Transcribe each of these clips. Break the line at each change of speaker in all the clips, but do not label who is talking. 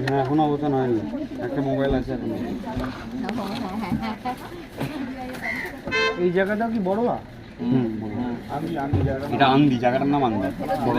হ্যাঁ এখনও অবস্থান হয়নি। একটা মোবাইল আছে এখন।
এই জায়গাটা কি বড়বা
হুম
আমি আমি জায়গাটা
এটা আন্দি জায়গাটার নাম আন্দি। বড়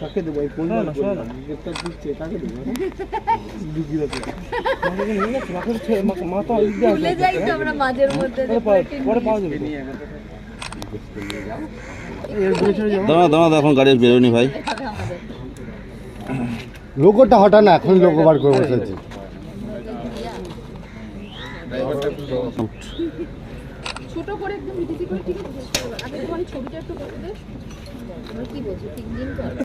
কাকে দেবো এই কোন গ্রেপ্তার দিচ্ছে কাকে দেবো? মাথা
ভুলে যাই তো আমরা মাঝের মধ্যে
পরে পাওয়া যাবে।
দাঁড়া দাঁড়া এখন গাড়ি বেরোয়নি ভাই।
লোগোটা হঠাৎ না এখন লোগো বার করে বসেছি।
ছোট করে একদম করে ঠিক আছে আগে তোমার ছবিটা একটু করতে দে কি বলছো? তিন দিন কর